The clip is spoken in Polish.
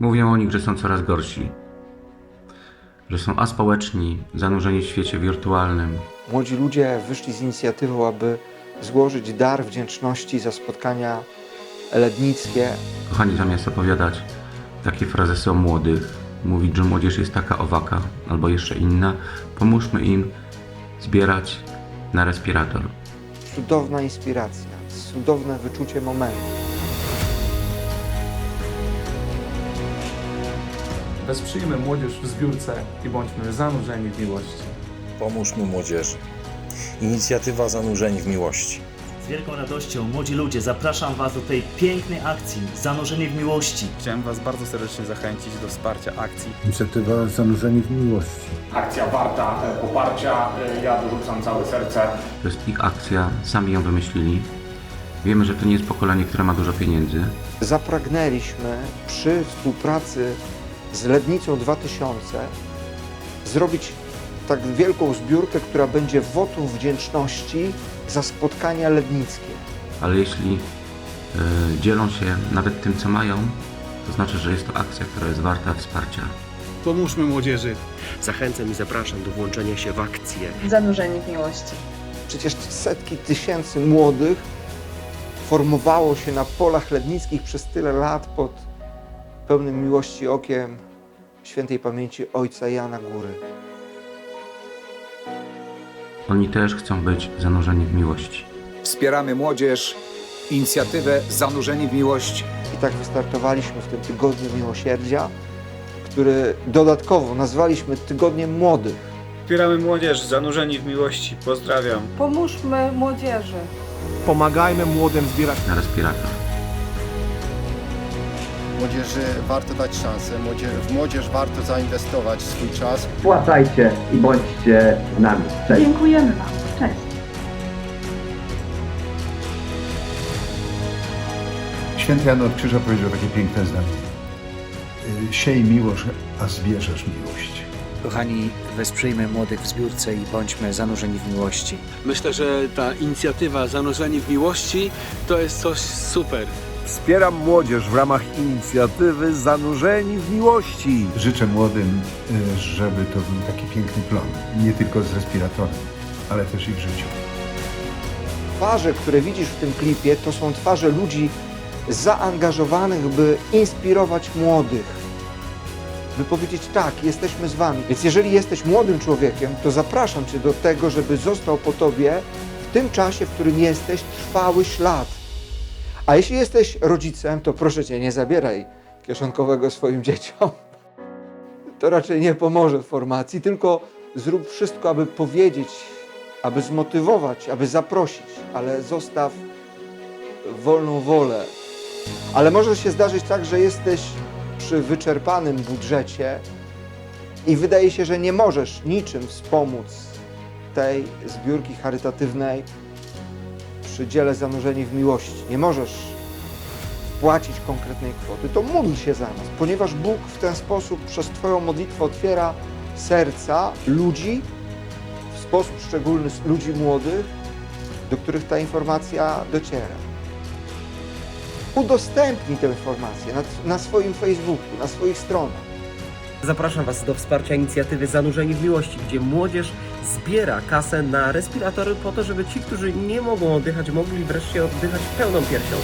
Mówią o nich, że są coraz gorsi. Że są aspołeczni, zanurzeni w świecie wirtualnym. Młodzi ludzie wyszli z inicjatywą, aby złożyć dar wdzięczności za spotkania lednickie. Kochani, zamiast opowiadać takie frazesy o młodych, mówić, że młodzież jest taka owaka albo jeszcze inna, pomóżmy im zbierać na respirator. Cudowna inspiracja, cudowne wyczucie momentu. Wesprzyjmy młodzież w zbiórce i bądźmy zanurzeni w miłości. Pomóżmy młodzieży. Inicjatywa Zanurzeni w Miłości. Z wielką radością, młodzi ludzie, zapraszam Was do tej pięknej akcji Zanurzeni w miłości. Chciałem Was bardzo serdecznie zachęcić do wsparcia akcji. Inicjatywa Zanurzeni w Miłości. akcja warta e, poparcia. E, Ja dorzucam całe serce. To jest ich akcja, sami ją wymyślili. Wiemy, że to nie jest pokolenie, które ma dużo pieniędzy. Zapragnęliśmy przy współpracy z Lednicą 2000 zrobić tak wielką zbiórkę, która będzie wotum wdzięczności za spotkania lednickie. Ale jeśli y, dzielą się nawet tym, co mają, to znaczy, że jest to akcja, która jest warta wsparcia. Pomóżmy młodzieży. Zachęcam i zapraszam do włączenia się w akcję. Zanurzeni w miłości. Przecież setki tysięcy młodych formowało się na polach lednickich przez tyle lat pod pełnym miłości okiem świętej pamięci ojca Jana Góry. Oni też chcą być zanurzeni w miłości. Wspieramy młodzież, inicjatywę Zanurzeni w Miłości. I tak wystartowaliśmy w tym Tygodniu Miłosierdzia, który dodatkowo nazwaliśmy Tygodniem Młodych. Wspieramy młodzież, zanurzeni w miłości. Pozdrawiam. Pomóżmy młodzieży. Pomagajmy młodym zbierać Na respirator. Młodzieży warto dać szansę, młodzież, w młodzież warto zainwestować swój czas. Wpłacajcie i bądźcie z nami. Cześć. Dziękujemy Wam. Cześć. Święty Jan od Krzyża powiedział takie piękne zdanie. Y, Siej miłość, a zbierzesz miłość. Kochani, wesprzyjmy młodych w zbiórce i bądźmy zanurzeni w miłości. Myślę, że ta inicjatywa Zanurzeni w Miłości to jest coś super. Wspieram młodzież w ramach inicjatywy Zanurzeni w Miłości. Życzę młodym, y, żeby to był taki piękny plon. Nie tylko z respiratorem, ale też i w życiu. Twarze, które widzisz w tym klipie, to są twarze ludzi zaangażowanych, by inspirować młodych. By powiedzieć tak, jesteśmy z wami. Więc jeżeli jesteś młodym człowiekiem, to zapraszam cię do tego, żeby został po tobie w tym czasie, w którym jesteś, trwały ślad. A jeśli jesteś rodzicem, to proszę cię, nie zabieraj kieszonkowego swoim dzieciom. To raczej nie pomoże w formacji, tylko zrób wszystko, aby powiedzieć, aby zmotywować, aby zaprosić, ale zostaw wolną wolę. Ale może się zdarzyć tak, że jesteś przy wyczerpanym budżecie i wydaje się, że nie możesz niczym wspomóc tej zbiórki charytatywnej przy dziele zanurzeni w miłości. Nie możesz płacić konkretnej kwoty, to módl się za nas, ponieważ Bóg w ten sposób przez Twoją modlitwę otwiera serca ludzi, w sposób szczególny ludzi młodych, do których ta informacja dociera. Udostępnij tę informację na, na swoim Facebooku, na swoich stronach. Zapraszam Was do wsparcia inicjatywy Zanurzeni w Miłości, gdzie młodzież zbiera kasę na respiratory po to, żeby ci, którzy nie mogą oddychać, mogli wreszcie oddychać pełną piersią.